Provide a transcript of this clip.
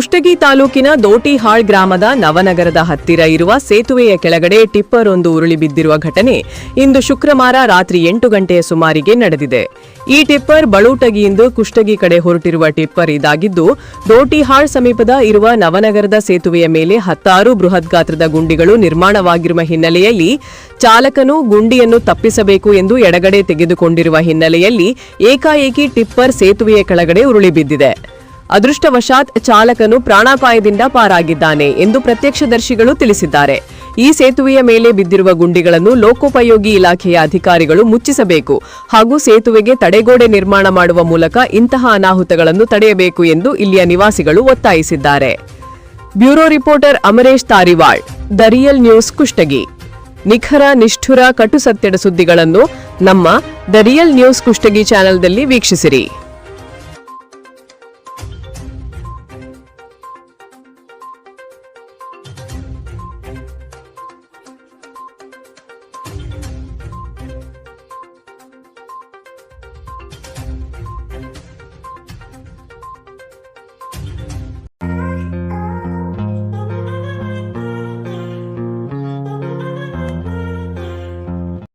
ಕುಷ್ಟಗಿ ತಾಲೂಕಿನ ದೋಟಿಹಾಳ್ ಗ್ರಾಮದ ನವನಗರದ ಹತ್ತಿರ ಇರುವ ಸೇತುವೆಯ ಕೆಳಗಡೆ ಟಿಪ್ಪರ್ ಒಂದು ಉರುಳಿ ಬಿದ್ದಿರುವ ಘಟನೆ ಇಂದು ಶುಕ್ರವಾರ ರಾತ್ರಿ ಎಂಟು ಗಂಟೆಯ ಸುಮಾರಿಗೆ ನಡೆದಿದೆ. ಈ ಟಿಪ್ಪರ್ ಬಳೂಟಗಿಯಿಂದ ಕುಷ್ಟಗಿ ಕಡೆ ಹೊರಟಿರುವ ಟಿಪ್ಪರ್ ಇದಾಗಿದ್ದು, ದೋಟಿಹಾಳ್ ಸಮೀಪದ ಇರುವ ನವನಗರದ ಸೇತುವೆಯ ಮೇಲೆ ಹತ್ತಾರು ಬೃಹತ್ ಗಾತ್ರದ ಗುಂಡಿಗಳು ನಿರ್ಮಾಣವಾಗಿರುವ ಹಿನ್ನೆಲೆಯಲ್ಲಿ ಚಾಲಕನು ಗುಂಡಿಯನ್ನು ತಪ್ಪಿಸಬೇಕು ಎಂದು ಎಡಗಡೆ ತೆಗೆದುಕೊಂಡಿರುವ ಹಿನ್ನೆಲೆಯಲ್ಲಿ ಏಕಾಏಕಿ ಟಿಪ್ಪರ್ ಸೇತುವೆಯ ಕೆಳಗಡೆ ಉರುಳಿ ಬಿದ್ದಿದೆ. ಅದೃಷ್ಟವಶಾತ್ ಚಾಲಕನು ಪ್ರಾಣಾಪಾಯದಿಂದ ಪಾರಾಗಿದ್ದಾನೆ ಎಂದು ಪ್ರತ್ಯಕ್ಷದರ್ಶಿಗಳು ತಿಳಿಸಿದ್ದಾರೆ. ಈ ಸೇತುವೆಯ ಮೇಲೆ ಬಿದ್ದಿರುವ ಗುಂಡಿಗಳನ್ನು ಲೋಕೋಪಯೋಗಿ ಇಲಾಖೆಯ ಅಧಿಕಾರಿಗಳು ಮುಚ್ಚಿಸಬೇಕು ಹಾಗೂ ಸೇತುವೆಗೆ ತಡೆಗೋಡೆ ನಿರ್ಮಾಣ ಮಾಡುವ ಮೂಲಕ ಇಂತಹ ಅನಾಹುತಗಳನ್ನು ತಡೆಯಬೇಕು ಎಂದು ಇಲ್ಲಿಯ ನಿವಾಸಿಗಳು ಒತ್ತಾಯಿಸಿದ್ದಾರೆ. Bureau reporter Amaresh Tarival, the real news Kushtagi. ನಿಖರ, ನಿಷ್ಠುರ, ಕಟು ಸತ್ಯದ ಸುದ್ದಿಗಳನ್ನು ನಮ್ಮ ದ ರಿಯಲ್ ನ್ಯೂಸ್ ಕುಷ್ಟಗಿ ಚಾನೆಲ್ದಲ್ಲಿ ವೀಕ್ಷಿಸಿರಿ.